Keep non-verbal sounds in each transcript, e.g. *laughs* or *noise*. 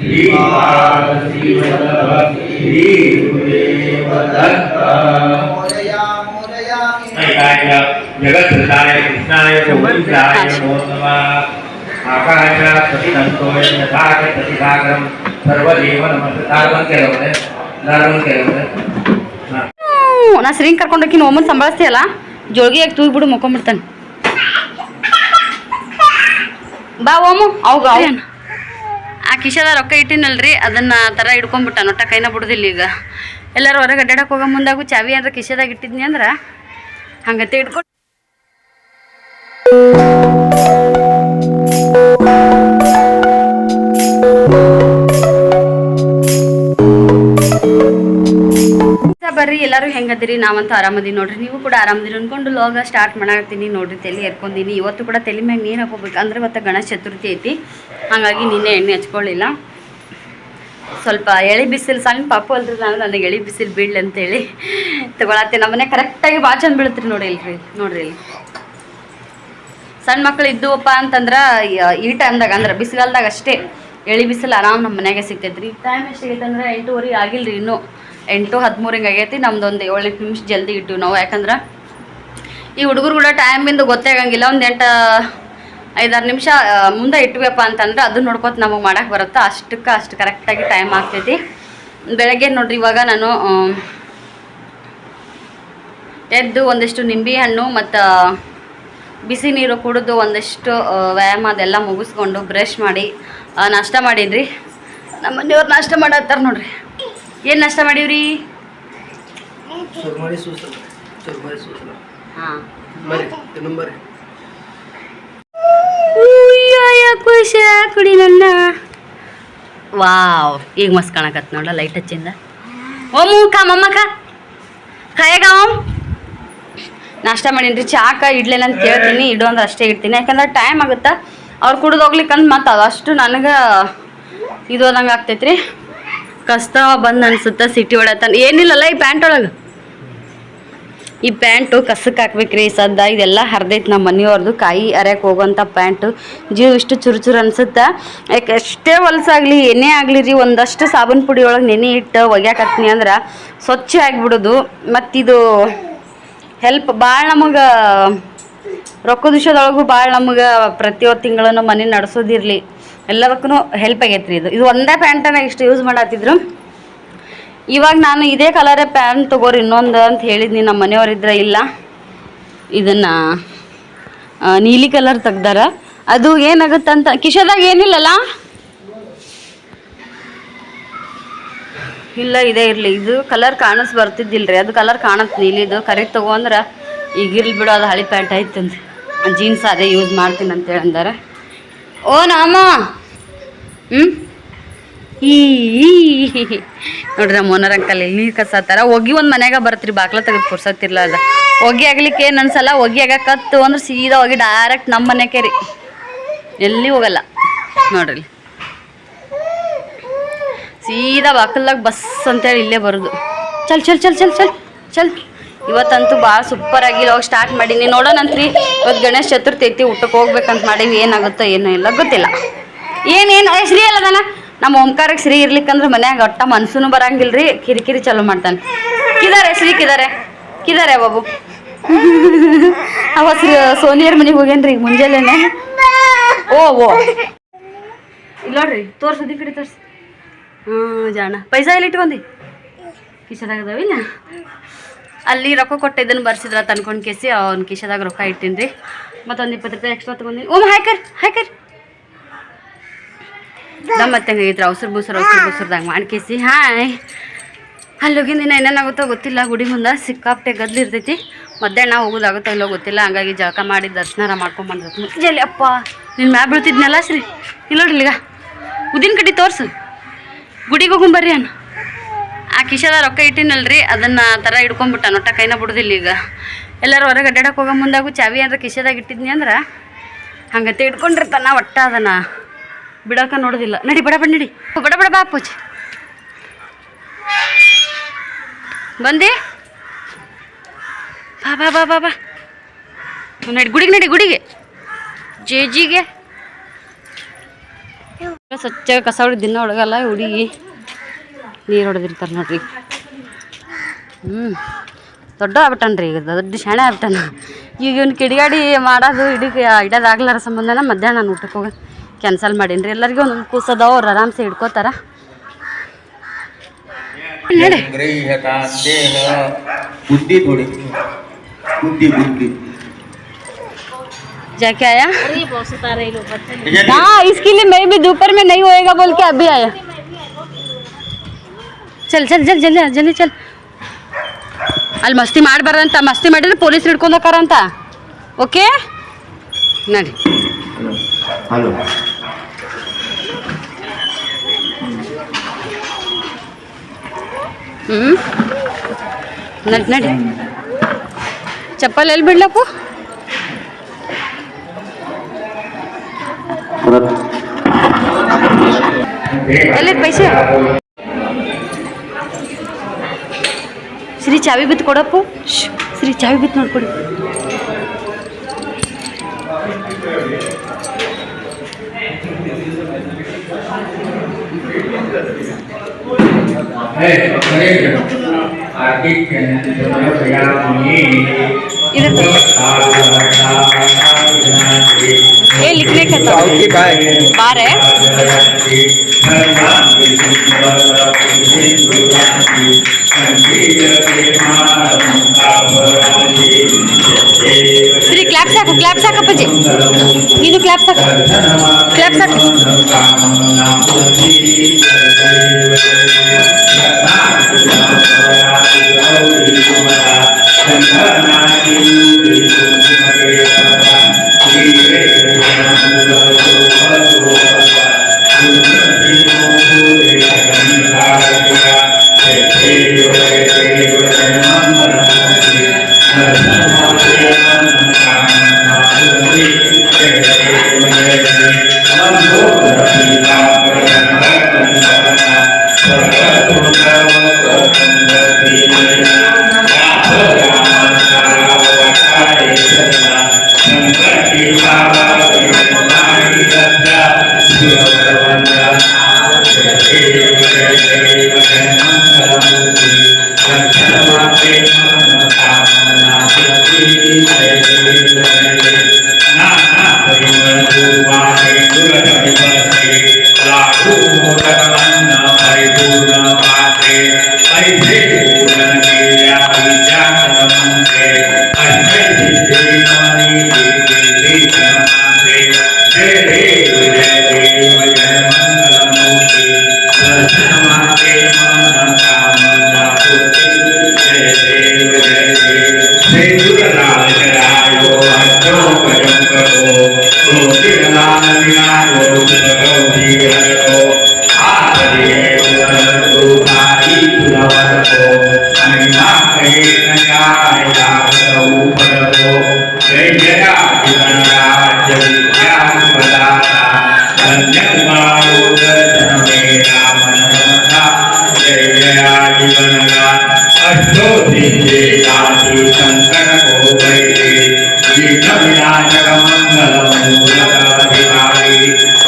ಶ್ರೀಪಾದ ಶ್ರೀವಲ್ಲಭ ಶ್ರೀ ಗುರುದೇವ ದತ್ತ ऐकाय जगत्कृताय कृष्णाय गोविन्दाय नमो नमः आकाशात् प्रतिदन्तोय यथा प्रतिसागरं सर्वदेव नमस्कार बंद केलं दार बंद केलं हां ಹ್ಞೂ ನಾ ಸರಿಂಗ್ ಕರ್ಕೊಂಡೋಕಿನ ಒಮ್ಮನ್ ಸಂಭಾಳಿಸ್ತೀಯಲ್ಲ ಜೋಳಿಗೆ ತೂಗಿ ಬಿಡು ಮುಕ್ಕೊಂಬಿಡ್ತಾನೆ ಬಾ ಓಮು ಅವಾಗ ಆ ಕಿಶದ ರೊಕ್ಕ ಇಟ್ಟಿನಲ್ರಿ, ಅದನ್ನ ತರ ಹಿಡ್ಕೊಂಡ್ಬಿಟ್ಟ ಒಟ್ಟ ಕೈನ ಬಿಡುದಿಲ್ಲ ಈಗ. ಎಲ್ಲರೂ ಹೊರಗೆ ಅಡ್ಡಾಡಕ್ಕೆ ಹೋಗೋ ಮುಂದಾಗೂ ಚಾವಿ ಅಂದ್ರೆ ಕಿಶದಾಗ ಇಟ್ಟಿದ್ನಿ ಅಂದ್ರೆ ಹಂಗತ್ತೆ ಹಿಡ್ಕೊಂಡು ಬರ್ರಿ, ಎಲ್ಲರೂ ಹೆಂಗದಿರಿ? ನಾವಂತೂ ಆರಾಮದಿ ನೋಡ್ರಿ. ನೀವು ಕೂಡ ಆರಾಮದಿರಿ ಅನ್ಕೊಂಡು ಲೋಗ ಸ್ಟಾರ್ಟ್ ಮಾಡಾಕತ್ತೀನಿ ನೋಡ್ರಿ, ತಲೆ ಎರ್ಕೊಂದಿನಿ ಇವತ್ತು ಕೂಡ ತಲೆ ಮ್ಯಾಗ ನೀರು ಹಾಕೋಬೇಕು. ಅಂದ್ರೆ ಇವತ್ತು ಗಣೇಶ ಚತುರ್ಥಿ ಐತಿ. ಹಾಗಾಗಿ ನಿನ್ನೆ ಎಣ್ಣೆ ಹಚ್ಕೊಳ್ಳಿಲ್ಲ. ಸ್ವಲ್ಪ ಎಳೆ ಬಿಸಿಲು, ಸಣ್ಣ ಪಾಪು ಅಲ್ರಿ ನಾನು, ನನಗೆ ಎಳಿ ಬಿಸಿಲು ಬೀಳಲಿ ಅಂತೇಳಿ ತಗೊಳತ್ತೆ ನಮ್ಮನೆ ಕರೆಕ್ಟಾಗಿ ಭಾಳ ಚಂದ ಬೀಳುತ್ತೀರಿ ನೋಡಿ ಇಲ್ರಿ ನೋಡ್ರಿ ಇಲ್ಲಿ. ಸಣ್ಣ ಮಕ್ಳು ಇದ್ದುವಪ್ಪ ಅಂತಂದ್ರೆ ಈ ಟೈಮ್ದಾಗ ಅಂದ್ರೆ ಬಿಸಿಗಾಲ್ದಾಗ ಅಷ್ಟೇ ಎಳಿ ಬಿಸಿಲು ಆರಾಮ್ ನಮ್ಮ ಮನೆಯಾಗೆ ಸಿಗ್ತೈತ್ರಿ. ಈ ಟೈಮ್ ಎಷ್ಟಾಗೈತೆ ಅಂದ್ರೆ ಎಂಟೂವರೆ ಆಗಿಲ್ರಿ ಇನ್ನೂ. ಎಂಟು ಹದಿಮೂರು ಹಿಂಗೆ ಆಗೈತಿ ನಮ್ದು ಒಂದು ಏಳೆಂಟು ನಿಮಿಷ ಜಲ್ದಿ ಇಟ್ಟು ನಾವು. ಯಾಕಂದ್ರೆ ಈ ಹುಡುಗರು ಕೂಡ ಟೈಮಿಂದು ಗೊತ್ತೇ ಆಗಂಗಿಲ್ಲ. ಒಂದು ಎಂಟು, ಐದಾರು ನಿಮಿಷ ಮುಂದೆ ಇಟ್ವಿಯಪ್ಪ ಅಂತಂದ್ರೆ ಅದನ್ನ ನೋಡ್ಕೊತ ನಮಗೆ ಮಾಡೋಕ್ಕೆ ಬರುತ್ತೆ? ಅಷ್ಟಕ್ಕೆ ಅಷ್ಟು ಕರೆಕ್ಟಾಗಿ ಟೈಮ್ ಆಗ್ತೈತಿ. ಬೆಳಗ್ಗೆ ನೋಡ್ರಿ, ಇವಾಗ ನಾನು ಎದ್ದು ಒಂದಿಷ್ಟು ನಿಂಬೆ ಹಣ್ಣು ಮತ್ತು ಬಿಸಿ ನೀರು ಕುಡಿದು ಒಂದಿಷ್ಟು ವ್ಯಾಯಾಮ ಅದೆಲ್ಲ ಮುಗಿಸ್ಕೊಂಡು ಬ್ರಷ್ ಮಾಡಿ ನಾಷ್ಟ ಮಾಡಿದ್ರಿ. ನಮ್ಮ ಮನೆಯವ್ರು ನಾಷ್ಟ ಮಾಡತ್ತಾರ ನೋಡ್ರಿ. ಏನು ನಷ್ಟ ಮಾಡೀವ್ರಿ? ಸೂಸಲ ಸೂಸಲ ಹಾಂ. ಬರ್ರಿ ಇನ್ನೊಂದು ಬರ್ರಿ ಖುಷ ಕುಡಿ ನನ್ನ. ವಾವ್ ಈಗ ಮಸ್ತ್ ಕಾಣಕತ್ ನೋಡ ಲೈಟ್ ಹಚ್ಚಿಂದ. ಓಮು ಕಾ ಮಮ್ಮ ಕಾ ಕಾಯಗ ಓಮ್ ನಾಷ್ಟ ಮಾಡೀನಿ ಚಾಕ ಇಡ್ಲಿಲ್ಲ ಅಂತ ಕೇಳ್ತೀನಿ. ಇಡು ಅಂದ್ರೆ ಅಷ್ಟೇ ಇಡ್ತೀನಿ. ಯಾಕಂದ್ರೆ ಟೈಮ್ ಆಗುತ್ತಾ? ಅವ್ರು ಕುಡ್ದು ಹೋಗ್ಲಿಕ್ಕಂತ ಮತ್ತು ಅದಷ್ಟು ನನಗೆ ಇದು ಹೋದಂಗೆ ಆಗ್ತೈತ್ರಿ. ಕಸ್ತವ ಬಂದು ಅನ್ಸುತ್ತೆ ಸಿಟಿ ಒಳತನ ಏನಿಲ್ಲಲ್ಲ ಈ ಪ್ಯಾಂಟ್ ಒಳಗೆ. ಈ ಪ್ಯಾಂಟು ಕಸಕ್ಕೆ ಹಾಕ್ಬೇಕ್ರಿ ಸದ್ದ. ಇದೆಲ್ಲ ಹರಿದೈತೆ ನಮ್ಮ ಮನೆಯವ್ರದ್ದು ಕಾಯಿ ಅರ್ಯಕ್ಕೆ ಹೋಗೋಂಥ ಪ್ಯಾಂಟು ಜೀವ ಇಷ್ಟು ಚುರುಚುರು ಅನ್ಸುತ್ತೆ. ಯಾಕೆ ಎಷ್ಟೇ ಹೊಲಸಾಗಲಿ ಏನೇ ಆಗಲಿ ರೀ, ಒಂದಷ್ಟು ಸಾಬೂನು ಪುಡಿ ಒಳಗೆ ನೆನೆ ಇಟ್ಟು ಒಗ್ಯಾಕತ್ನಿ ಅಂದ್ರೆ ಸ್ವಚ್ಛ ಆಗಿಬಿಡೋದು. ಮತ್ತಿದು ಹೆಲ್ಪ್ ಭಾಳ ನಮಗೆ ರೊಕ್ಕದ ವಿಷಯದೊಳಗೂ ಭಾಳ ನಮಗೆ ಪ್ರತಿಯೊಂದು ತಿಂಗಳನ್ನು ಮನೆ ನಡೆಸೋದಿರಲಿ ಎಲ್ಲದಕ್ಕೂ ಹೆಲ್ಪ್ ಆಗೈತೆ ರೀ ಇದು. ಇದು ಒಂದೇ ಪ್ಯಾಂಟನ್ನು ಇಷ್ಟು ಯೂಸ್ ಮಾಡತ್ತಿದ್ರು ಇವಾಗ ನಾನು ಇದೇ ಕಲರೇ ಪ್ಯಾಂಟ್ ತಗೋರಿ, ಇನ್ನೊಂದು ಅಂತ ಹೇಳಿದ್ನಿ ನಮ್ಮ ಮನೆಯವರಿದ್ರೆ ಇಲ್ಲ. ಇದನ್ನು ನೀಲಿ ಕಲರ್ ತೆಗ್ದಾರ. ಅದು ಏನಾಗುತ್ತಂತ ಕಿಶದಾಗ ಏನಿಲ್ಲಲ್ಲ? ಇಲ್ಲ, ಇದೇ ಇರಲಿ. ಇದು ಕಲರ್ ಕಾಣಿಸ್ ರೀ ಅದು ಕಲರ್ ಕಾಣತ್ತೆ ನೀಲಿದು ಕರೆಕ್ಟ್ ತೊಗೊಂಡ್ರೆ ಈಗ ಇರ್ಲಿ ಬಿಡು, ಅದು ಹಳಿ ಪ್ಯಾಂಟ್ ಐತಂತ ಜೀನ್ಸ್ ಅದೇ ಯೂಸ್ ಮಾಡ್ತೀನಿ ಅಂತೇಳಿ ಅಂದಾರೆ. ಓ ನಾಮ ಹ್ಞೂ ಈ ನೋಡ್ರಿ ನಮ್ಮ ಓನರ್ ಅಂಕಲ್ ಇಲ್ಲಿ ನೀರು ಕಸಾತಾರ ಹೋಗಿ ಒಂದು ಮನ್ಯಾಗ ಬರ್ತೀರಿ ಬಾಕ್ಲ ತೆಗೆದು ಪುರ್ಸತ್ತಿರ್ಲ ಅದ. ಒಗಿ ಆಗ್ಲಿಕ್ಕೆ ಏನು ಅನ್ಸಲ್ಲ ಒಗಿ ಆಗ ಅಂದ್ರೆ ಸೀದಾ ಹೋಗಿ ಡೈರೆಕ್ಟ್ ನಮ್ಮ ಮನೆಗೆ ರೀ. ಎಲ್ಲಿ ಹೋಗಲ್ಲ. ನೋಡ್ರಿ. ಸೀದಾ ಬಾಕಲ್ದಾಗ ಬಸ್ ಅಂತೇಳಿ ಇಲ್ಲೇ ಬರೋದು. ಚಲ್ ಚಲ್ ಚಲ್ ಚಲ್ ಚಲ್ ಚಲ್. ಇವತ್ತಂತೂ ಭಾಳ ಸೂಪರ್ ಆಗಿ ಹೋಗಿ ಸ್ಟಾರ್ಟ್ ಮಾಡೀನಿ. ನೋಡೋಣಂತ್ರಿ ಇವತ್ತು ಗಣೇಶ ಚತುರ್ಥಿ ಐತಿ ಊಟಕ್ಕೆ ಹೋಗ್ಬೇಕಂತ ಮಾಡೀವಿ. ಏನಾಗುತ್ತೋ ಏನೋ ಇಲ್ಲ, ಗೊತ್ತಿಲ್ಲ. ಏನೇನು ಶ್ರೀ ಅಲ್ಲದಾನ ನಮ್ಮ ಓಂಕಾರಕ್ಕೆ ಶ್ರೀ ಇರ್ಲಿಕ್ಕಂದ್ರೆ ಮನ್ಯಾಗ ಒಟ್ಟ ಮನ್ಸೂನು ಬರಂಗಿಲ್ರಿ ಕಿರಿಕಿರಿ ಚಲೋ ಮಾಡ್ತಾನೆ. ಕಿದಾರೆ ಶ್ರೀ, ಕಿದಾರೆ. ಕಿದಾರೆ ಬಾಬು. ಅವ ಸೋನಿಯರ್ ಮನೆಗೆ ಹೋಗೇನ್ರಿ ಮುಂಜಾನೆನೆ. ಓ ಓ. ಇಲ್ಲ ನೋಡ್ರಿ ತೋರ್ಸದಿ ಕಡೆ ತೋರ್ಸಿ. ಹ್ಞೂ ಜಾಣ. ಪೈಸಾ ಎಲ್ಲಿ ಇಟ್ಕೊಂಡಿ? ಕಿಶದಾಗ ಅದಾವಿಲ್ಲ ಅಲ್ಲಿ ರೊಕ್ಕ ಕೊಟ್ಟು ಇದನ್ನು ಬರ್ಸಿದ್ರ ತಂದ್ಕೊಂಡು ಕೇಸಿ, ಅವ್ನ ಕಿಶದಾಗ ರೊಕ್ಕ ಇಟ್ಟಿನಿ ರೀ ಮತ್ತೊಂದು ಇಪ್ಪತ್ತು ರೂಪಾಯಿ ಎಕ್ಸ್ಟ್ರಾ ತೊಗೊಂಡಿನಿ. ಓಮ್ ಹಾಕರ್ ಹಾಕರ್ ಮತ್ತೆ ಹಂಗೈತ್ರಿ ಅವಸರ ಬೂಸರ್ ಅವಸರ ಬೂಸರ್ದಾಗ ಮಾಡ್ಕೇಸಿ ಹಾಯ್. ಅಲ್ಲಿ ಹೋಗಿನ ದಿನ ಏನೇನಾಗುತ್ತೋ ಗೊತ್ತಿಲ್ಲ, ಗುಡಿ ಮುಂದೆ ಸಿಕ್ಕಾಪಟ್ಟೆ ಗದ್ಲು ಇರ್ತೈತಿ. ಮಧ್ಯಾಹ್ನ ಹೋಗೋದಾಗುತ್ತೋ ಇಲ್ಲೋ ಗೊತ್ತಿಲ್ಲ, ಹಂಗಾಗಿ ಜಳಕ ಮಾಡಿ ದರ್ಶನ ಮಾಡ್ಕೊಂಬಂದ್ರೆ ಜಲ್ಲಿ ಅಪ್ಪ ನಿನ್ನ ಮ್ಯಾ ಬೀಳ್ತಿದ್ನಲ್ಲ, ಸರಿ. ಇಲ್ಲ ನೋಡ್ರಿ ಈಗ ಉದಿನ ಕಡ್ಡಿ ತೋರ್ಸು. ಗುಡಿಗೆ ಹೋಗುಂಬರ್ರಿ ಅನ್ನ. ಆ ಕಿಶದ ರೊಕ್ಕ ಇಟ್ಟಿನಲ್ರಿ, ಅದನ್ನ ಥರ ಹಿಡ್ಕೊಂಡ್ಬಿಟ್ಟ, ನೊಟ್ಟ ಕೈನ ಬಿಡುದಿಲ್ಲ ಈಗ. ಎಲ್ಲರೂ ಹೊರಗೆ ಅಡ್ಡಾಡಕ್ಕೆ ಹೋಗೋ ಮುಂದಾಗೂ ಚಾವಿ ಅಂದ್ರೆ ಕಿಶದಾಗ ಇಟ್ಟಿದ್ನಿ ಅಂದ್ರೆ ಹಂಗತ್ತೆ ಇಟ್ಕೊಂಡಿರ್ತಾನ ಒಟ್ಟ ಅದನ್ನ. ಬಿಡಕ ನೋಡೋದಿಲ್ಲ. ನಡಿ, ಬಡ ಬಡ, ನಡಿ. ಬಡ ಬಡ, ಬಾ ಪೂಜೆ ಬಂದಿ? ಬಾ ಬಾ ಬಾ ಬಾ ನಡಿ, ಗುಡಿಗೆ ನಡಿ, ಗುಡಿಗೆ. ಜೇಜಿಗೆ. ಸ್ವಚ್ಛ ಕಸ ಹೊಡಿ ದಿನ ಒಳಗಲ್ಲ ಹುಡುಗಿ. ನೀರು ಹೊಡೆದಿರ್ತಾರೆ ನೋಡ್ರಿ ಹ್ಞೂ ದೊಡ್ಡ ಆಗ್ಬಿಟ್ಟನ್ರಿ ಈಗ ದೊಡ್ಡ ಶಾಣೆ ಆಗ್ಬಿಟ್ಟನ ಈಗ ಇವ್ನು ಕಿಡಿಗಾಡಿ ಮಾಡೋದು ಇಡೀ ಇಡೋದಾಗ್ಲಾರ ಸಂಬಂಧನ ಮಧ್ಯಾಹ್ನ ನಾನು ಊಟಕ್ಕೆ ಹೋಗಿ ಕ್ಯಾನ್ಸಲ್ ಮಾಡೀನಿ ರೀ ಎಲ್ಲರಿಗೂ ಒಂದೊಂದು ಕೂಸದ ಅವ್ರು ಆರಾಮ್ಸೆ ಹಿಡ್ಕೋತಾರ ನಡೆ ದೇಹ ಬುದ್ಧಿ ಥೋಡಿ ಬುದ್ಧಿ ಬುದ್ಧಿ जाके आया हाँ इसके लिए मैं भी दोपहर में नहीं होएगा बोल के अभी आया ಚಲ್ ಚಲ್ ಜಲ್ ಜಲ್ದಿ ಜಲ್ದಿ ಚಲ್. ಅಲ್ಲಿ ಮಸ್ತಿ ಮಾಡಬಾರ್ದಂತ ಮಸ್ತಿ ಮಾಡಿದ್ರೆ ಪೊಲೀಸ್ ಹಿಡ್ಕೊಂಡು ಹೋಗಾರಂತ ಓಕೆ ನಡಿ. ಹಲೋ ಹ್ಞೂ ನಡಿ ನಡಿ. ಚಪ್ಪಲ್ ಎಲ್ಲಿ ಬಿಡ್ಲಪ್ಪು? ಎಲ್ಲಿ ಪೈಸೆ? ಶ್ರೀ ಚಾವಿ ಬಿತ್ತು ಕೊಡಪ್ಪು ಶ್ಶ್, ಶ್ರೀ ಚಾವಿ ಬಿತ್ತು ನೋಡ್ಕೊಡಿ इधर ये लिखने का था बार है ಶ್ರೀ ಕ್ಲಾಪ್ ಸಾಕು ಕ್ಲಾಪ್ ಸಾಕಪ್ಪಾಜಿ ನೀನು ಕ್ಲಾಪ್ ಸಾಕು ಕ್ಲಾಪ್ ಸಾಕು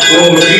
ಕುಂದ್ರಿ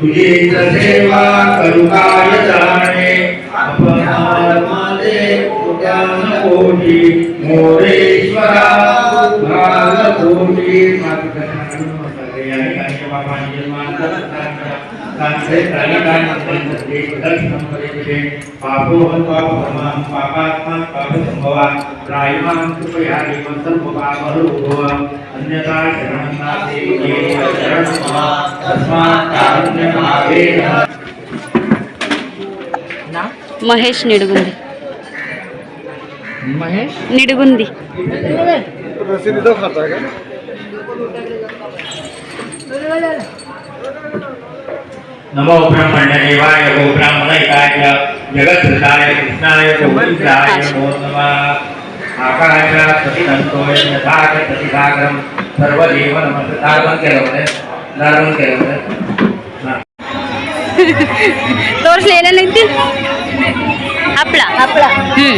विजेन्द्र सेवा करुकाय दाने अपहार माते उद्यान कोटि मोरेश्वरा भागधोटि मत करना चाहिए बाबा जी माता तन्त्रे प्रणिधानमन्त्रं दर्शनमरे पापोहं पापधर्मान् पापात्मान् पापसम्भवान् प्रायुमान् कृपया निमन्त्रं पापमरुभव अन्यथा शरणं नास्ति शरणं मम तस्मात् कारुण्यमावेह महेश निडगुंडी महेश निडगुंदी खाता है नमो ब्रह्मण्यदेवाय गो ब्राह्मणैकाय जगत्सृताय कृष्णाय गोविन्दाय नमो नमः आकाशात् प्रतिदन्तो यथा च प्रतिसागरं सर्वदेव नमस्ते दार्मं केलं दार्मं केलं ತೋರಿಸ್ಲಿ ಏನೇನೈತಿ ಹಪ್ಪಳ ಹಪ್ಪಳ ಹ್ಞೂ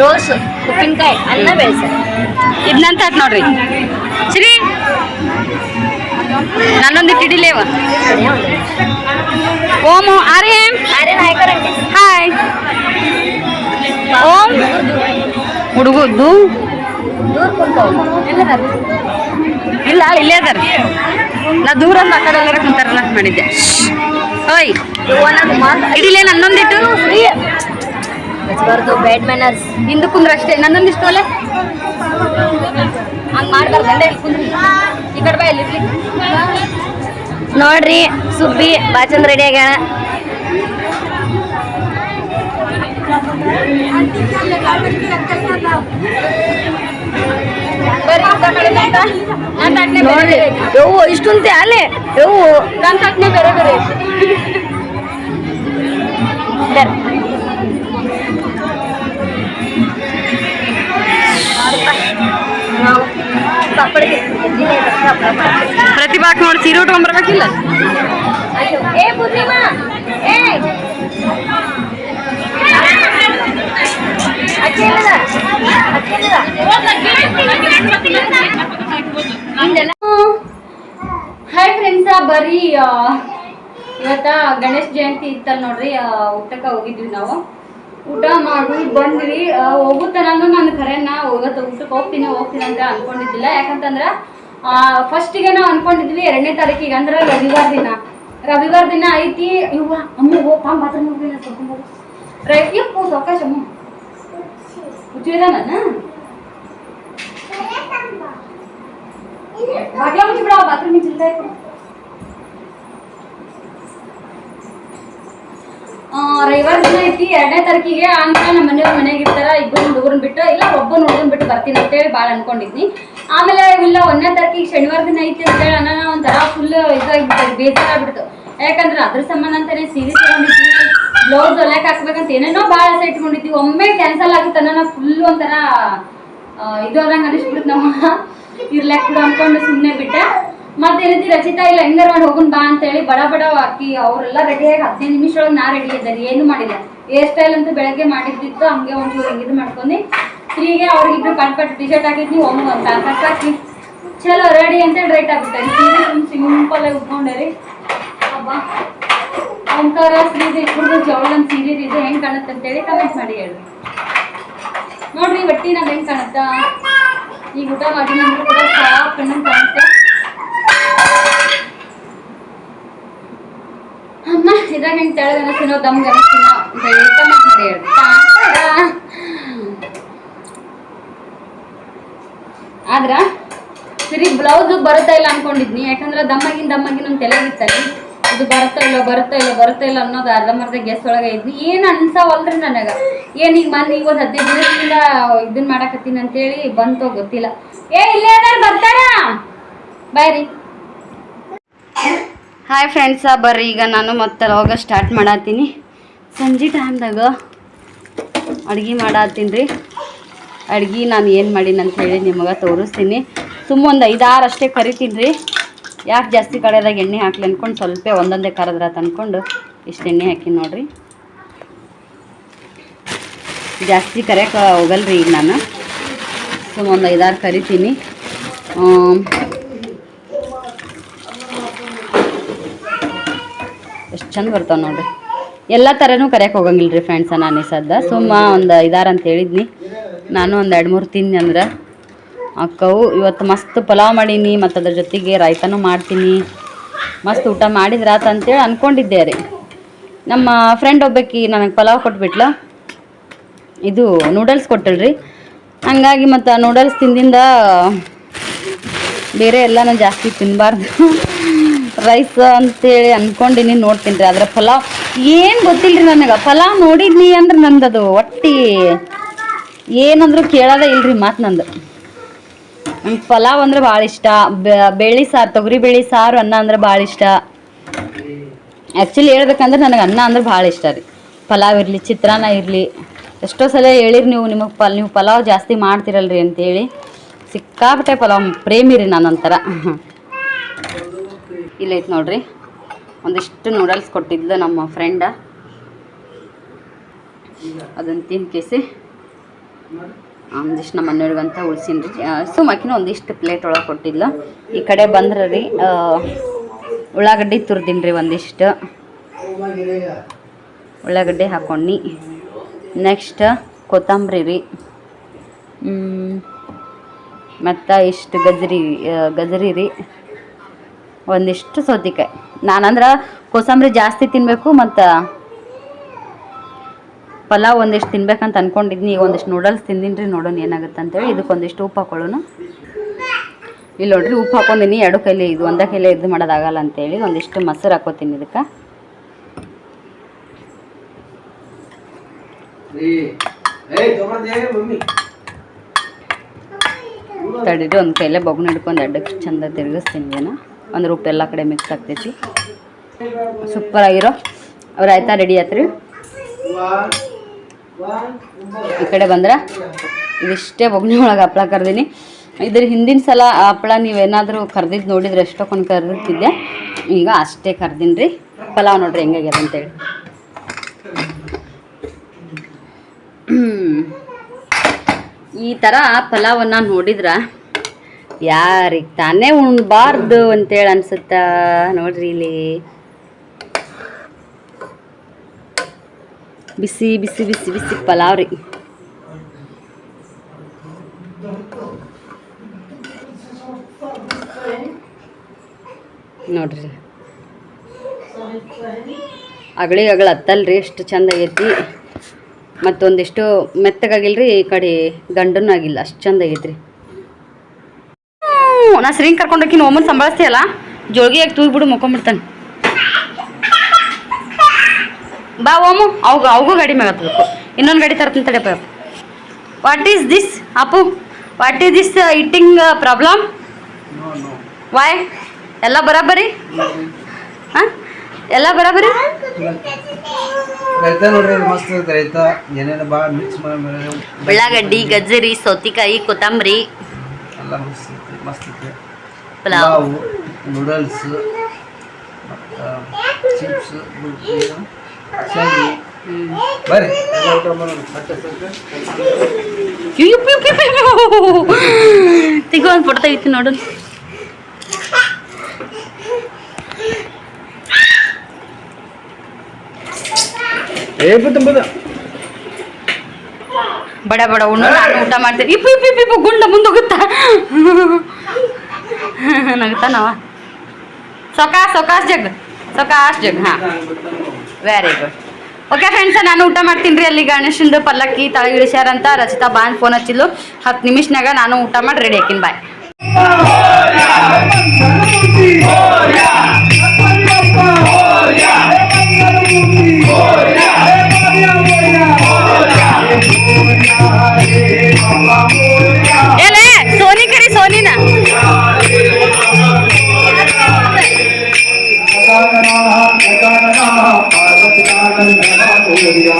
ರೋಸ್ ಉಪ್ಪಿನಕಾಯಿ ಅನ್ನ ಬೆಳೆಸ. ಇದನ್ನಂತ ಹಾಕಿ ನೋಡ್ರಿ. ಶ್ರೀ ನನ್ನೊಂದು ಇಟ್ಟಿಡಿಲೇವ ಓಂ ಆರ್ಯನ್ ಹಾಯ್. ಓಂ. ಹುಡುಗದ್ದು? ಇಲ್ಲ ಇಲ್ಲೇ ಅದಾರ. ನಾ ದೂರ ಆ ಕಡೆ ಎಲ್ಲಾರ ಕುಂತಾರಲ್ಲ ಮಾಡಿದ್ದೆ. ಓಯ್. ಇಡಿಲೇ ನನ್ನೊಂದಿಟ್ಟು. ಹಚ್ಬಾರ್ದು ಬ್ಯಾಡ್ ಮ್ಯಾನರ್ಸ್ ಹಿಂದೆ ಕುಂದ್ರ ಅಷ್ಟೇ ನನ್ನೊಂದಿಷ್ಟು ಅಲ್ಲೇ ಹಂಗ್ ಮಾಡ್ಬಾರ್ದು ಗಂಡ ಇಲ್ಲಿ ಕುಂದ್ರಿ ಈ ಕಡೆ ಬಾ ಇಲ್ಲಿ ಇರ್ಲಿ. ನೋಡ್ರಿ ಸುಬ್ಬಿ ಬಾಚಂದ್ ರೆಡಿ ಆಗ್ಯಾಣ ಬರ್ರಿ ಊಟ ಮಾಡೋಣ ಅಂತ. ನನ್ ತಟ್ನೆ ಬೇರೆ ನೋಡ್ರಿ ಬೇರೆ ಐತಿ. ಯವ್ವು ಇಷ್ಟುಂತೆ ಅಲ್ಲೇ ಯವ್ವು ನನ್ ತಟ್ನೆ ಬೇರೆ ಬೇರೆ ಪ್ರತಿಭಾಕ್ ನೋಡಿ ಸೀರೆ ಉಟ್ಕೊಂಡ್ಬರ್ಬೇಕಿಲ್ಲ ಹಾಯ್ ಫ್ರೆಂಡ್ಸ ಬರೀ ಇವತ್ತ ಗಣೇಶ್ ಜಯಂತಿ ಇತ್ತಲ್ಲ ನೋಡ್ರಿ ಊಟಕ್ಕೆ ಹೋಗಿದ್ವಿ ನಾವು. ಊಟ ಮಾಡಿ ಬಂದ್ವಿ. ಹೋಗೋ ತನಕ ನಾನು ಖರೇನ ಹೋಗತ್ತ ಊಟಕ್ಕೆ ಹೋಗ್ತೀನಿ ಹೋಗ್ತೀನಿ ಅಂತ ಅನ್ಕೊಂಡಿದ್ದಿಲ್ಲ. ಯಾಕಂತಂದ್ರೆ ಫಸ್ಟಿಗೆ ನಾವು ಅನ್ಕೊಂಡಿದ್ವಿ ಎರಡನೇ ತಾರೀಕಿಗೆ ಅಂದ್ರೆ ರವಿವಾರ ದಿನ. ರವಿವಾರ ದಿನ ಐತಿ. ಇವ್ವ ಅಮ್ಮ ಹೋಗ್ತಾ ಮಾತ್ರ ಬಾತ್ರೂಮ್ ಹೋಗಿಲ್ಲ ಸ್ವಲ್ಪ ಹೋಗು ರೈ ಯಪ್ಪು ಸಾವಕಾಶ ಅಮ್ಮ? ಉಚ್ಚಿದ ನಾನು ಬಾಗ್ಲ ಬಾತ್ರೂಮ್ ಚಿಲ್ತಾ ಇತ್ತು ರವಿವಾರ ದಿನ ಐತಿ, ಎರಡನೇ ತಾರೀಕಿಗೆ ಅಂತ ನಮ್ಮ ಮನೆಯವ್ರ ಮನೆಗೆ ಇರ್ತಾರ, ಇಬ್ಬರು ಹುಡುಗರನ್ನ ಬಿಟ್ಟು, ಇಲ್ಲ ಒಬ್ಬನ ಹುಡುಗನ್ ಬಿಟ್ಟು ಬರ್ತೀನಿ ಅಂತೇಳಿ ಭಾಳ ಅನ್ಕೊಂಡಿದ್ನಿ. ಆಮೇಲೆ ಇಲ್ಲ, ಒಂದನೇ ತಾರೀಕಿಗೆ ಶನಿವಾರ ದಿನ ಐತಿ ಅಂತೇಳಿ ಅನ್ನ ಒಂಥರ ಫುಲ್ ಇದಾಗ್ಬಿಟ್ಟು ಬೇಸರ ಆಗ್ಬಿಡ್ತು ಯಾಕಂದ್ರೆ ಅದ್ರ ಸಂಬಂಧ ಅಂತಾನೆ ಸೀರೆ ತಗೊಂಡಿದ್ವಿ ಬ್ಲೌಸ್ ಹೊಲ್ಯಾಕ ಹಾಕ್ಬೇಕಂತ ಏನೇನೋ ಭಾಳ ಆಸೆ ಇಟ್ಕೊಂಡಿದ್ವಿ. ಒಮ್ಮೆ ಕ್ಯಾನ್ಸಲ್ ಆಗುತ್ತೆ ನಾವು ಫುಲ್ ಒಂಥರ ಇದು ಆದಂಗೆ ಅನಿಸ್ಬಿಡ್ತು ನಮ್ಮ ಇರ್ಲಾಕ್ ಕೂಡ ಅನ್ಕೊಂಡು ಸುಮ್ಮನೆ ಬಿಟ್ಟೆ. ಮತ್ತೇನೈತಿ, ರಚಿತಾ ಇಲ್ಲ, ಹೆಂಗಾರ ಮಾಡಿ ಹೋಗುನ್ ಬಾ ಅಂತೇಳಿ ಬಡ ಬಡ ಹಾಕಿ ಅವರೆಲ್ಲ ರೆಡಿಯಾಗಿ ಹದಿನೈದು ನಿಮಿಷ ಒಳಗೆ ನಾ ರೆಡಿ ಇದ್ದಾರೆ ಏನು ಮಾಡಿಲ್ಲ. ಹೇರ್ ಸ್ಟೈಲ್ ಅಂತೂ ಬೆಳಗ್ಗೆ ಮಾಡಿದ್ದಿತ್ತು, ಹಂಗೆ ಒಂದು ಇದು ಮಾಡ್ಕೊಂಡು. ಸ್ತ್ರೀಗೆ ಅವ್ರಿಗಿಬ್ರು ಕಟ್ ಪಟ್ ಟಿ ಶರ್ಟ್ ಹಾಕಿದ್ನಿ ಹೋಮ್ ಅಂತ ಕಟ್ ಹಾಕಿ ಚಲೋ ರೆಡಿ ಅಂತೇಳಿ ರೈಟ್ ಸೀರೆ ಸಿಂಪಲ್ ಆಗಿ ಉಟ್ಕೊಂಡೆ ಹಬ್ಬ ಸೀರೆ ಶ್ರೀದು ಜವಳ ಜವಳನ್ ಸೀರೆ ಇದೆ ಹೆಂಗೆ ಕಾಣುತ್ತೆ ಅಂತೇಳಿ ಕಮೆಂಟ್ ಮಾಡಿ ಹೇಳಿ. ನೋಡ್ರಿ ಬಟ್ಟಿ ನಾವು ಹೆಂಗ್ ಕಾಣುತ್ತಾ? ಈಗ ಊಟ ಮಾಡಿ ನಮ್ಗೆ ಕೂಡ ಸಾಫ್ ಕಣ್ಣು ಕಾಣುತ್ತೆ. ಅಮ್ಮ ಇದ್ರಾಗ ಹೆಂಗ್ ತೆಳಗ ಅನಸ್ತೀನೋ ಅಂತ ಟಾಟಾ. ಆದ್ರ ಸರಿ ಬ್ಲೌಸ್ ಬರುತ್ತಾ ಇಲ್ಲ ಅನ್ಕೊಂಡಿದ್ನಿ. ಯಾಕಂದ್ರೆ ದಮ್ಮಗಿನ ದಮ್ಮಗಿನ ಒಂದು ತಲೆಗಿತ್ತಲ್ಲಿ ಇದು ಬರುತ್ತಾ ಇಲ್ಲ ಬರುತ್ತಾ ಇಲ್ಲ ಬರುತ್ತಾ ಇಲ್ಲ ಅನ್ನೋದು ಅರ್ಧಂಬರ್ಧ ಗೆಸ್ ಒಳಗೆ ಇದ್ನಿ ಏನು ಅನ್ಸವಲ್ರಿ ನನಗೆ? ಏನು ಈಗ ಮನೆ ಈಗ ಒಂದು ಹದಿನೈದು ದಿನದಿಂದ ಇದನ್ನ ಮಾಡಕತ್ತೀನಿ ಅಂತೇಳಿ ಬಂತೋ ಗೊತ್ತಿಲ್ಲ. ಏ, ಇಲ್ಲೇ ಬರ್ತಾರ? ಬಾಯ್ ರೀ ಹಾಯ್ ಫ್ರೆಂಡ್ಸ ಬರ್ರಿ, ಈಗ ನಾನು ಮತ್ತೆ ಹೋಗ ಸ್ಟಾರ್ಟ್ ಮಾಡತ್ತೀನಿ ಸಂಜೆ ಟೈಮ್ದಾಗ ಅಡ್ಗೆ ಮಾಡತ್ತೀನಿ ರೀ. ಅಡ್ಗೆ ನಾನು ಏನು ಮಾಡೀನಿ ಅಂತ ಹೇಳಿ ನಿಮಗೆ ತೋರಿಸ್ತೀನಿ. ಸುಮ್ಮ ಒಂದು ಐದಾರು ಅಷ್ಟೇ ಕರಿತೀನಿ ರೀ. ಯಾಕೆ ಜಾಸ್ತಿ ಕಡೆದಾಗ ಎಣ್ಣೆ ಹಾಕ್ಲಿ ಅಂದ್ಕೊಂಡು ಸ್ವಲ್ಪ ಒಂದೊಂದೇ ಕರೆದ್ರ ಅಂದ್ಕೊಂಡು ಇಷ್ಟು ಎಣ್ಣೆ ಹಾಕಿ ನೋಡಿರಿ. ಜಾಸ್ತಿ ಕರೆಯಕ್ಕೆ ಹೋಗಲ್ರಿ ಈಗ ನಾನು. ಸುಮ್ಮ ಒಂದು ಐದಾರು ಕರಿತೀನಿ ಆಮ್, ಎಷ್ಟು ಚಂದ ಬರ್ತಾವೆ ನೋಡ್ರಿ. ಎಲ್ಲ ಥರನೂ ಕರೆಯಕ್ಕೆ ಹೋಗಂಗಿಲ್ಲ ರೀ ಫ್ರೆಂಡ್ಸ ನಾನು ಸದ್ದ. ಸುಮ್ಮ ಒಂದು ಐದಾರು ಅಂತ ಹೇಳಿದ್ನಿ. ನಾನು ಒಂದು ಎರಡು ಮೂರು ತಿಂದು ಅಂದ್ರೆ ಅಕ್ಕವು ಇವತ್ತು ಮಸ್ತ್ ಪಲಾವ್ ಮಾಡೀನಿ, ಮತ್ತು ಅದ್ರ ಜೊತೆಗೆ ರಾಯ್ತನೂ ಮಾಡ್ತೀನಿ. ಮಸ್ತ್ ಊಟ ಮಾಡಿದ್ರಾತ ಅಂತೇಳಿ ಅಂದ್ಕೊಂಡಿದ್ದೆ ರೀ. ನಮ್ಮ ಫ್ರೆಂಡ್ ಒಬ್ಬಾಕಿ ನನಗೆ ಪಲಾವ್ ಕೊಟ್ಬಿಟ್ಲ. ಇದು ನೂಡಲ್ಸ್ ಕೊಟ್ಟಳ್ರಿ ಹಂಗಾಗಿ ಮತ್ತು ನೂಡಲ್ಸ್ ತಿಂದಿಂದ ಬೇರೆ ಎಲ್ಲನೂ ಜಾಸ್ತಿ ತಿನ್ನಬಾರ್ದು ರೈಸ್ ಅಂತೇಳಿ ಅನ್ಕೊಂಡಿನಿ, ನೋಡ್ತೀನಿ ರೀ. ಅದ್ರ ಪಲಾವ್ ಏನು ಗೊತ್ತಿಲ್ಲ ರೀ ನನಗೆ? ಪಲಾವ್ ನೋಡಿದ್ನಿ ಅಂದ್ರೆ ನಂದದು ಒಟ್ಟಿ ಏನಂದ್ರು ಕೇಳೋದೇ ಇಲ್ರಿ ಮಾತ್ ನಂದು. ಪಲಾವ್ ಅಂದ್ರೆ ಭಾಳ ಇಷ್ಟ. ಬೇಳಿ ಸಾರು, ತೊಗರಿ ಬೇಳೆ ಸಾರು ಅನ್ನ ಅಂದ್ರೆ ಭಾಳ ಇಷ್ಟ. ಆ್ಯಕ್ಚುಲಿ ಹೇಳ್ಬೇಕಂದ್ರೆ ನನಗೆ ಅನ್ನ ಅಂದ್ರೆ ಭಾಳ ಇಷ್ಟ ರೀ. ಪಲಾವ್ ಇರಲಿ, ಚಿತ್ರಾನ್ನ ಇರಲಿ, ಎಷ್ಟೋ ಸಲ ಹೇಳಿರಿ ನೀವು ನಿಮಗೆ ಪಲ್ ನೀವು ಪಲಾವ್ ಜಾಸ್ತಿ ಮಾಡ್ತಿರಲ್ರಿ ಅಂತೇಳಿ ಸಿಕ್ಕಾಪಟ್ಟೆ ಪಲಾವ್ ಪ್ರೇಮಿ ರೀ ನಾನೊಂಥರ ಇಲ್ಲೈತೆ ನೋಡ್ರಿ. ಒಂದಿಷ್ಟು ನೂಡಲ್ಸ್ ಕೊಟ್ಟಿದ್ಲು ನಮ್ಮ ಫ್ರೆಂಡ ಅದನ್ನು ತಿನ್ಕೇಸಿ. ಕೇಸಿ ಒಂದಿಷ್ಟು ನಮ್ಮ ಮನೆಯವ್ರಿಗಂತ ಉಳ್ಸಿನಿ ರೀ ಸುಮಾಕಿನ ಒಂದಿಷ್ಟು ಪ್ಲೇಟ್ ಒಳಗೆ ಕೊಟ್ಟಿದ್ಲು. ಈ ಕಡೆ ಬಂದ್ರೆ ರೀ ಉಳ್ಳಾಗಡ್ಡಿ ತುರ್ದಿನಿ ರೀ ಒಂದಿಷ್ಟು. ಉಳ್ಳಾಗಡ್ಡಿ ಹಾಕೊಂಡು ನೆಕ್ಸ್ಟ್ ಕೊತ್ತಂಬರಿ ರೀ. ಮತ್ತು ಇಷ್ಟು ಗಜ್ರಿ ಗಜ್ರಿ ರೀ. ಒಂದಿಷ್ಟು ಸೌತೆಕಾಯಿ. ನಾನಂದ್ರೆ ಕೋಸಂಬರಿ ಜಾಸ್ತಿ ತಿನ್ನಬೇಕು ಮತ್ತು ಪಲಾವ್ ಒಂದಿಷ್ಟು ತಿನ್ಬೇಕಂತ ಅನ್ಕೊಂಡಿದ್ನಿ. ಈಗ ಒಂದಿಷ್ಟು ನೂಡಲ್ಸ್ ತಿಂದಿನಿ ರೀ ನೋಡೋಣ ಏನಾಗುತ್ತೆ ಅಂತೇಳಿ ಇದಕ್ಕೊಂದಿಷ್ಟು ಉಪ್ಪು ಹಾಕೊಳ್ಳೋಣ. ಇಲ್ಲಿ ನೋಡ್ರಿ ಉಪ್ಪು ಹಾಕೊಂಡಿನಿ. ಎರಡು ಕೈಲಿ ಇದು ಒಂದೇ ಕೈಲಿ ಇದು ಮಾಡೋದಾಗಲ್ಲ ಅಂತೇಳಿ ಒಂದಿಷ್ಟು ಮೊಸರು ಹಾಕೋತೀನಿ ಇದಕ್ಕೆ. ತಡೀರಿ ಒಂದು ಕೈಲೇ ಬಗ್ನ ಹಿಡ್ಕೊಂಡು ಎಡ್ಡಕ್ಕೆ ಚಂದ ತಿರುಗಿಸ್ತೀನಿ ಇದನ್ನ ಅಂದ್ರೆ ಉಪ್ಪು ಎಲ್ಲ ಕಡೆ ಮಿಕ್ಸ್ ಆಗ್ತೈತಿ. ಸೂಪರ್ ಆಗಿರೋ ಅವ್ರ ಆಯ್ತಾ? ರೆಡಿ ಆತ್ರಿ? ಈ ಕಡೆ ಬಂದ್ರೆ? ಇದಿಷ್ಟೇ ಬೊಗ್ನಿ ಒಳಗೆ ಹಪ್ಳ ಕರ್ದೀನಿ. ಇದ್ರ ಹಿಂದಿನ ಸಲ ಹಪ್ಳ ನೀವೇನಾದರೂ ಕರ್ದಿದ್ದು ನೋಡಿದ್ರೆ ಎಷ್ಟೊಕ್ಕೊಂದು ಕರ್ದಿರ್ತಿದ್ದೆ ಈಗ ಅಷ್ಟೇ ಕರ್ದೀನಿ ರೀ ಪಲಾವ್ ನೋಡ್ರಿ ಹೆಂಗಾಗ್ಯದ ಅಂತೇಳಿ. ಈ ಥರ ಪಲಾವನ್ನು ನೋಡಿದ್ರ ಯಾರಿಗೆ ತಾನೇ ಉಣ್ಬಾರ್ದು ಅಂತೇಳಿ ಅನ್ಸುತ್ತ? ನೋಡ್ರಿ ಇಲ್ಲಿ. ಬಿಸಿ ಬಿಸಿ ಬಿಸಿ ಬಿಸಿ ಪಲಾವ್ ರೀ. ನೋಡ್ರಿ. ಅಗಳಿ ಅಗಳ ಹತ್ತಲ್ರಿ, ಎಷ್ಟು ಚಂದ ಆಗೈತಿ. ಮತ್ತೊಂದಿಷ್ಟು ಮೆತ್ತಗಾಗಿಲ್ರಿ ಈ ಕಡೆ ಗಂಡನೂ ಆಗಿಲ್ಲ, ಅಷ್ಟು ಚಂದ ಆಗೈತ್ರಿ. ನಾ ಸ್ರಿಂಗ್ ಕರ್ಕೊಂಡೋಕಿನ ಒಮ್ಮನ್ ಸಂಭಾಳಿಸ್ತೀಯಲ್ಲ? ಜೋಳಿಗೆಯಾಗಿ ತೂಗಿ ಬಿಡು ಮುಕ್ಕೊಂಬಿಡ್ತಾನೆ ಬಾ ಓಮು ಅವಾಗ ಅವಗೂ ಗಾಡಿ ಮ್ಯಾಗ ಇನ್ನೊಂದು ಗಾಡಿ ತರ್ತೀನಿ ತಡೆಪ್ಪ what is this Appu? What is this eating problem why ಎಲ್ಲ ಬರಾಬರಿ? ಹಾಂ? ಎಲ್ಲ ಬರಾಬರಿ? ಉಳ್ಳಾಗಡ್ಡಿ ಗಜ್ಜರಿ ಸೌತಿಕಾಯಿ ಕೊತ್ತಂಬರಿ. ಎಲ್ಲ ಮಸ್ತ್ ಐತಿ ಮಸ್ತ್ ಐತಿ ಪಲಾವ್ ನೂಡಲ್ಸ್ ಮತ್ತು ಚಿಪ್ಸ್ ಶಾಗಿ ಬರ್ರಿ ಎಲ್ಲ ಊಟ ಮಾಡೋಣ ಮತ್ತೆ ಸ್ವಲ್ಪ ತಿಗೋ ಒಂದು ಫೋಟೋ ತೆಗಿತು ನೋಡು. ಏ ಬಿಟ್ಟು ಬಡ ಬಡ ಉಣ್ಣ ಊಟ ಮಾಡ್ತೀನಿ ಇಪ್ಪು ಇಪ್ಪು ಇಪ್ಪು ಗುಂಡ ಮುಂದೋಗುತ್ತಾ? *laughs* ನಗುತ್ತಾನವ ಸೊಕಾಸ್ ಸೊಕಾಸ್ ಜಗ್ ಸೊಕಾಸ್ ಜಗ್, ಹಾಂ. ವೆರಿ ಗುಡ್ ಓಕೆ ಫ್ರೆಂಡ್ಸ್ ನಾನು ಊಟ ಮಾಡ್ತೀನಿ ರೀ. ಅಲ್ಲಿ ಗಣೇಶಂದು ಪಲ್ಲಕ್ಕಿ ತಳಗಿಳಿಸ್ಯಾರ ಇಳಿಸ್ಯಾರಂತ ರಚಿತಾ ಬಾನ್ ಫೋನ್ ಹಚ್ಚಿದ್ಲು. ಹತ್ತು ನಿಮಿಷನಾಗ ನಾನು ಊಟ ಮಾಡಿ ರೆಡಿ ಹಾಕಿನ ಬಾಯ್ ಸೋನಿ ಕರಿ ಸೋನಿನ.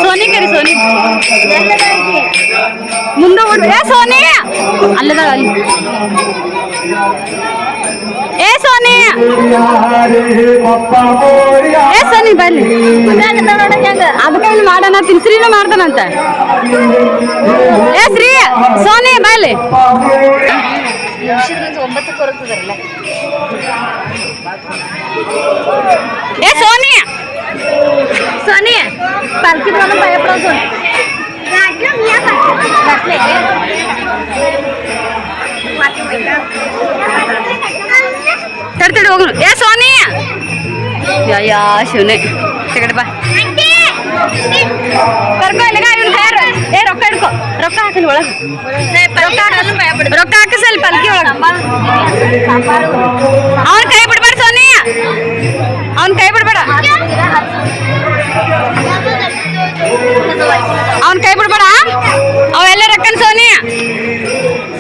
ಸೋನಿ ಕರಿ ಸೋನಿ ಮುಂದೆ ಓಡು ಏ ಸೋನಿ ಅಲ್ಲದ ಅಲ್ಲಿ ಏ ಸೋನಿ ಏ ಸೋನಿ ಬನ್ನಿ ಅದಕ್ಕೆ ಇಲ್ಲಿ ಮಾಡೋಣ ತಿನ್ಸ್ರಿನೂ ಮಾಡ್ತಾನಂತ ಏ ಶ್ರೀ ಸೋನಿ ಬಲ್ಲಿ ಒಂಬತ್ತು ಕೊರತದಲ್ಲ ಏ ಸೋನಿ ಸೋನಿ ಪಾಲ್ಕಿ ಬರೋಣ ಭಯಪಡೋ ಸೋನಿ ಗಟ್ಲೆ ತಡಿ ತಡಿ ಹೋಗುನು ಏ ಸೋನಿ ಯಾ ಶಿವನೇ ತಗಡೆ ಬಾ ಕರ್ಕೊ ಇಲ್ಲಿಗ ಇವ್ನ ಕೈಯಾರ ಏ, ರೊಕ್ಕ ಹಿಡ್ಕೊ. ರೊಕ್ಕ ಹಾಕಲಿ ಒಳಗೆ. ರೊಕ್ಕ ಹಾಕ ಸ್ವಲ್ಪ ಪಲ್ಕಿ ಒಳಗೆ. ಅವನ್ ಕೈ ಬಿಡ್ಬೇಡ ಸೋನಿ. ಅವನ್ ಕೈ ಬಿಡ್ಬೇಡ. ಅವನ್ ಕೈ ಬಿಡ್ಬೇಡ. ಅವೆಲ್ಲ ರೊಕ್ಕನ್ ಸೋನಿ.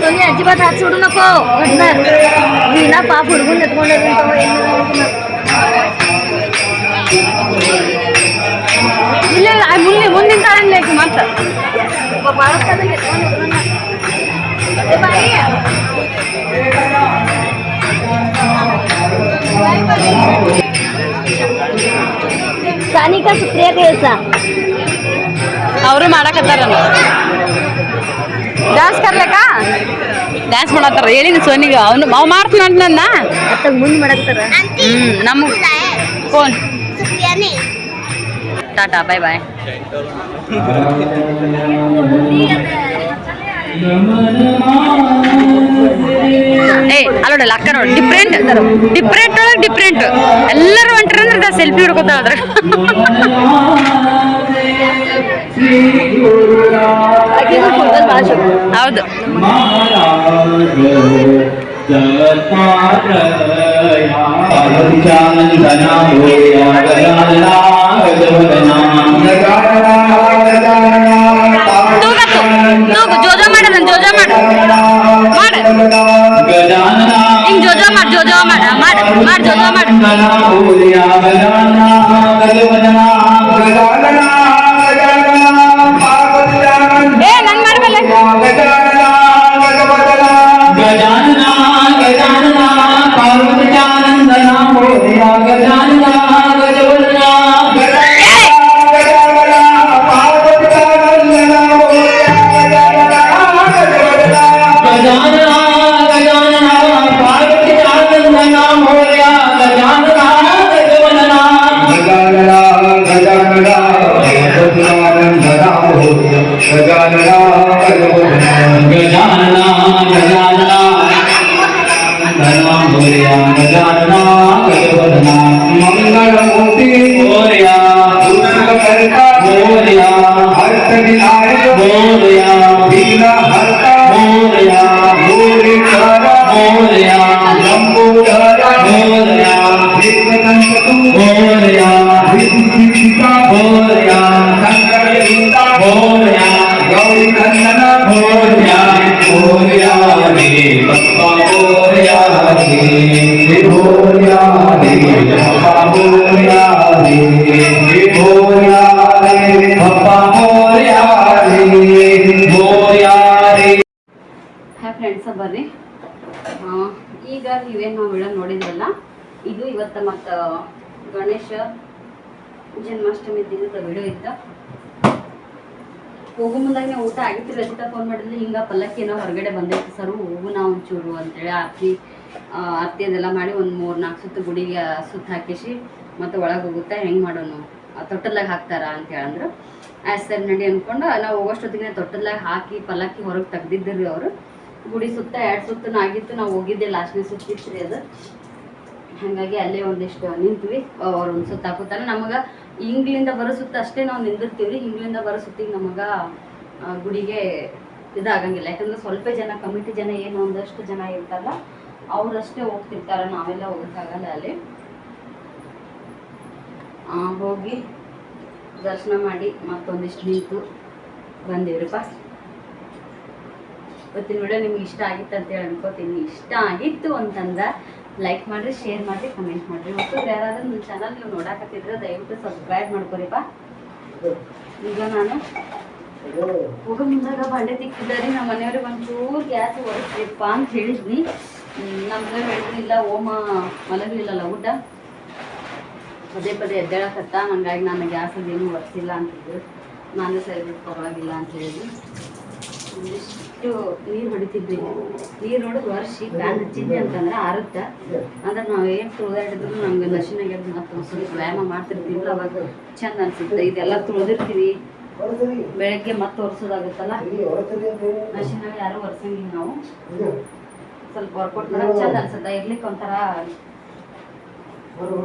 ಸೋನಿ ಅಜಿಬಾತ್ ಸುಡು ನಕೋ ಪಾಪ ಹುಡುಗನ್ ಎತ್ಕೊಂಡೋದಂತವ ಭಾಳ ಎತ್ಕೊಂಡು ಬಾಯಿ. ಸಾನಿಕಾ ಸುಪ್ರಿಯಾ ಕೇಳ್ಸ ಅವರು ಮಾಡಕತ್ತಾರ. ಡ್ಯಾನ್ಸ್ ಕರ್ಲಕ್ಕ? ಡ್ಯಾನ್ಸ್ ಮಾಡತ್ತಾರ ಹೇಳಿನ ಸೋನಿಗೆ. ಅವನು ಅವ್ ಮಾಡ್ತಾನ ನನ್ನ ಅತ್ತ ಮುಂದೆ ಮಾಡಕ್ತಾರ ಹ್ಮ್ ನಮ್ಗೆ ಫೋನ್. ಟಾಟಾ ಬಾಯ್ ಬಾಯ್ ಏ ಅಲ್ಲೋಡ ಅಕ್ಕ ನೋಡಿ ಡಿಫ್ರೆಂಟ್ ಡಿಫ್ರೆಂಟ್ ಒಳಗೆ ಡಿಫ್ರೆಂಟ್ ಎಲ್ಲರೂ ಹೊಂಟ್ರಂದ್ರೆ ಸೆಲ್ಫಿ ಹಿಡ್ಕೊತಾಳ ಅದ್ರ ಹೌದು. ಜೋಜೋ ಮಾಡದ ಜೋಜೋ ಮಾಡು ಮಾಡು ಹಿಂಗ್ ಜೋಜೋ ಮಾಡು ಜೋಜೋ ಮಾಡು ಮಾಡು ಮಾಡು ಜೋಜೋ ಮಾಡು ಬರ್ರಿ ಈಗ ನೀವೇನು ನಾವು ವಿಡಿಯೋ ನೋಡಿದ್ರಲ್ಲ ಇದು ಇವತ್ತು ಮತ್ತು ಗಣೇಶ ಜನ್ಮಾಷ್ಟಮಿ ದಿನದ ವಿಡಿಯೋ ಇತ್ತು. ಹೋಗೋ ಮುಂದಾಗೆ ಊಟ ಆಗಿತ್ತು, ರಚಿತಾ ಫೋನ್ ಮಾಡಿದ್ಲು, ಹಿಂಗೆ ಪಲ್ಲಕ್ಕಿ ಏನೋ ಹೊರಗಡೆ ಬಂದೈತಿ ಸರ್ ಹೋಗು ನಾವು ಒಂಚೂರು, ಅಂತೇಳಿ ಆರತಿ ಆರತಿ ಅದೆಲ್ಲ ಮಾಡಿ ಒಂದು ಮೂರು ನಾಲ್ಕು ಸುತ್ತು ಗುಡಿಗೆ ಸುತ್ತ ಹಾಕಿಸಿ ಮತ್ತು ಒಳಗೆ ಹೋಗುತ್ತೆ, ಹೆಂಗೆ ಮಾಡೋನು, ಆ ತೊಟ್ಟಲ್ದಾಗ ಹಾಕ್ತಾರ ಅಂತ ಹೇಳಂದ್ರು. ಆಯ್ತು ಸರಿ ನಡಿ ಅನ್ಕೊಂಡು, ನಾವು ಹೋಗೋಷ್ಟೊತ್ತಿಗೆ ತೊಟ್ಟದಾಗ ಹಾಕಿ ಪಲ್ಲಕ್ಕಿ ಹೊರಗೆ ತೆಗ್ದಿದ್ದರು ಅವರು. ಗುಡಿ ಸುತ್ತ ಎರಡು ಸುತ್ತನ ಆಗಿತ್ತು, ನಾವು ಹೋಗಿದ್ದೆ ಲಾಸ್ಟ್ನೇ ಸುತ್ತಿತ್ತು ರೀ ಅದು. ಹಾಗಾಗಿ ಅಲ್ಲೇ ಒಂದಿಷ್ಟು ನಿಂತ್ವಿ, ಅವ್ರು ಒಂದು ಸುತ್ತ ಹಾಕುತ್ತಾನೆ. ನಮಗೆ ಇಂಗ್ಲಿಂದ ಬರೋ ಸುತ್ತ ಅಷ್ಟೇ ನಾವು ನಿಂದಿರ್ತೀವಿ ರೀ ಇಂಗ್ಲಿಂದ ಬರೋ ಸುತ್ತಿಗೆ ನಮಗೆ ಗುಡಿಗೆ ಇದಾಗಂಗಿಲ್ಲ. ಯಾಕಂದ್ರೆ ಸ್ವಲ್ಪ ಜನ ಕಮಿಟಿ ಜನ ಏನು ಒಂದಷ್ಟು ಜನ ಇರ್ತಾರಲ್ಲ ಅವರಷ್ಟೇ ಹೋಗ್ತಿರ್ತಾರ. ನಾವೆಲ್ಲ ಹೋಗೋಕ್ಕಾಗಲ್ಲ ಅಲ್ಲಿ. ಆ, ಹೋಗಿ ದರ್ಶನ ಮಾಡಿ ಮತ್ತೊಂದಿಷ್ಟು ನಿಂತು ಬಂದಿವ್ರಪ್ಪ ಇವತ್ತಿನ ವಿಡಿಯೋ ನಿಮ್ಗೆ ಇಷ್ಟ ಆಗಿತ್ತು ಅಂತೇಳಿ ಅನ್ಕೋತೀನಿ. ಇಷ್ಟ ಆಗಿತ್ತು ಅಂತಂದ್ರೆ ಲೈಕ್ ಮಾಡಿರಿ ಶೇರ್ ಮಾಡ್ರಿ ಕಮೆಂಟ್ ಮಾಡಿರಿ. ಮತ್ತು ಯಾರಾದ್ರೂ ನನ್ನ ಚಾನಲ್ ನೀವು ನೋಡಕತ್ತಿದ್ರೆ ದಯವಿಟ್ಟು ಸಬ್ಸ್ಕ್ರೈಬ್ ಮಾಡ್ಕೊರಿಪ್ಪ. ಈಗ ನಾನು ಹೋಗ ಮುಂದಾಗ ಬಂಡೆ ತಿಕ್ಕಿದ್ದಾರೆ ನಮ್ಮ ಮನೆಯವ್ರಿಗೆ ಒಂಚೂರು ಗ್ಯಾಸ್ ಒರೆಸ್ರಿಪ್ಪ ಅಂತ ಹೇಳಿದ್ನಿ. ನಮ್ಗೆ ಹೇಳಿದ್ರಿಲ್ಲ ಓಮ ಮಲಗಲಿಲ್ಲಲ್ಲ ಊಟ. ಪದೇ ಪದೇ ಎದ್ದೇಳಕತ್ತ, ಹಂಗಾಗಿ ನಾನು ಗ್ಯಾಸಲ್ಲಿ ಏನು ಒರೆಸಿಲ್ಲ ಅಂತಿದ್ರು ನಾನು ಸರಿ, ಪರವಾಗಿಲ್ಲ ಅಂತ ಹೇಳಿದ್ವಿ ಒಂದಿಷ್ಟು ನೀರು ಹೊಡಿತಿದ್ವಿ. ನೀರು ಹೊಡೆದು ವರ್ಷಿ ಫ್ಯಾನ್ ಹಚ್ಚಿದ್ವಿ ಅಂತಂದ್ರೆ ಆರುತ್ತೆ. ಅಂದ್ರೆ ನಾವು ಏನು ಓದಾಡಿದ್ರು ನಮ್ಗೆ ನಶಿನಾಗ ಮತ್ತೆ ಸ್ವಲ್ಪ ವ್ಯಾಯಾಮ ಮಾಡ್ತಿರ್ತೀವಿ ಅವಾಗ ಚಂದ ಅನ್ಸುತ್ತೆ. ಇದೆಲ್ಲ ತುಳಿದಿರ್ತೀವಿ. ಬೆಳಗ್ಗೆ ಮತ್ತೆ ಒರೆಸೋದಾಗುತ್ತಲ್ಲ? ನಶಿನಾಗ ಯಾರು ಒರೆಸಂಗಿಲ್ಲ ನಾವು. ಸ್ವಲ್ಪ ವರ್ಕೌಟ್ ಮಾಡಕ್ ಚಂದ ಅನ್ಸುತ್ತೆ. ಇರ್ಲಿಕ್ಕೆ ಒಂಥರ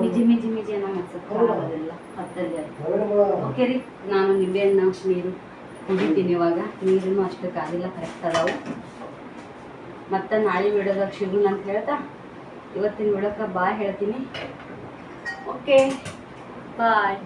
ಮಿಜಿ ಮಿಜಿ ಮಿಜಿ ಏನೋ ಅನ್ಸುತ್ತೆ. ಓಕೆ ರೀ, ನಾನು ನಿಂಬೆಹಣ್ಣು ನೀರು. ಕುಡಿತೀನಿ ಇವಾಗ ನೀರನ್ನು ಕಾದಿಲ್ಲ ಕರೆಕ್ಟ್ ಅದಾವು ಮತ್ತೆ ನಾಳೆ ವಿಡಿಯೋದಾಗ ಸಿಗೋಣ ಅಂತ ಹೇಳ್ತಾ, ಇವತ್ತಿನ ವಿಡಿಯೋಕ್ಕೆ ಬಾಯ್ ಹೇಳ್ತೀನಿ. Okay bye